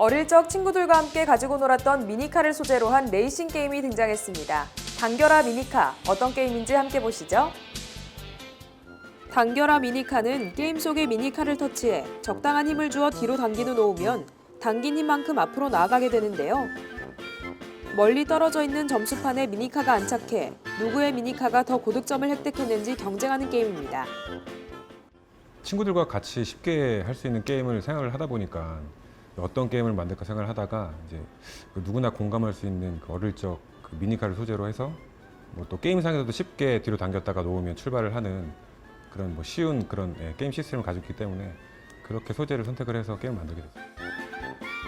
어릴 적 친구들과 함께 가지고 놀았던 미니카를 소재로 한 레이싱 게임이 등장했습니다. 당겨라 미니카, 어떤 게임인지 함께 보시죠. 당겨라 미니카는 게임 속의 미니카를 터치해 적당한 힘을 주어 뒤로 당기는 놓으면 당긴 힘만큼 앞으로 나아가게 되는데요. 멀리 떨어져 있는 점수판에 미니카가 안착해 누구의 미니카가 더 고득점을 획득했는지 경쟁하는 게임입니다. 친구들과 같이 쉽게 할 수 있는 게임을 생각을 하다 보니까 어떤 게임을 만들까 생각을 하다가 이제 그 누구나 공감할 수 있는 그 어릴 적 그 미니카를 소재로 해서 뭐 또 게임상에서도 쉽게 뒤로 당겼다가 놓으면 출발을 하는 그런 뭐 쉬운 그런 예, 게임 시스템을 있기 때문에 그렇게 소재를 선택을 해서 게임을 만들게 됐어요.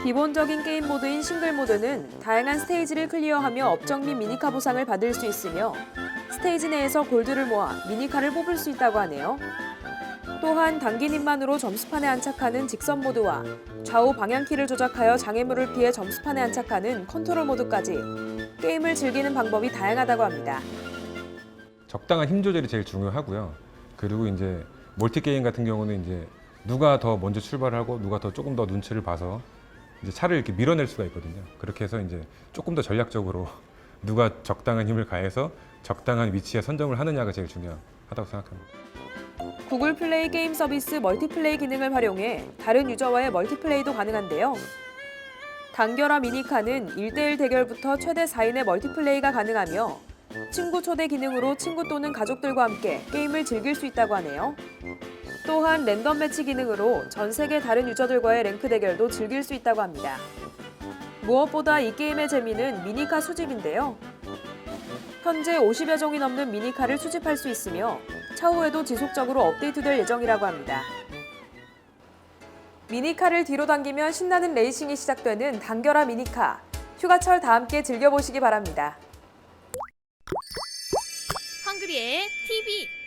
기본적인 게임 모드인 싱글 모드는 다양한 스테이지를 클리어하며 업적 및 미니카 보상을 받을 수 있으며 스테이지 내에서 골드를 모아 미니카를 뽑을 수 있다고 하네요. 또한 당긴 힘만으로 점수판에 안착하는 직선 모드와 좌우 방향키를 조작하여 장애물을 피해 점수판에 안착하는 컨트롤 모드까지 게임을 즐기는 방법이 다양하다고 합니다. 적당한 힘 조절이 제일 중요하고요. 그리고 이제 멀티 게임 같은 경우는 이제 누가 더 먼저 출발하고 누가 더 조금 더 눈치를 봐서 이제 차를 이렇게 밀어낼 수가 있거든요. 그렇게 해서 이제 조금 더 전략적으로 누가 적당한 힘을 가해서 적당한 위치에 선점을 하느냐가 제일 중요하다고 생각합니다. 구글 플레이 게임 서비스 멀티플레이 기능을 활용해 다른 유저와의 멀티플레이도 가능한데요. 단결화 미니카는 1대1 대결부터 최대 4인의 멀티플레이가 가능하며 친구 초대 기능으로 친구 또는 가족들과 함께 게임을 즐길 수 있다고 하네요. 또한 랜덤 매치 기능으로 전 세계 다른 유저들과의 랭크 대결도 즐길 수 있다고 합니다. 무엇보다 이 게임의 재미는 미니카 수집인데요. 현재 50여 종이 넘는 미니카를 수집할 수 있으며 차후에도 지속적으로 업데이트될 예정이라고 합니다. 미니카를 뒤로 당기면 신나는 레이싱이 시작되는 당겨라 미니카. 휴가철 다 함께 즐겨보시기 바랍니다. 헝그리의 TV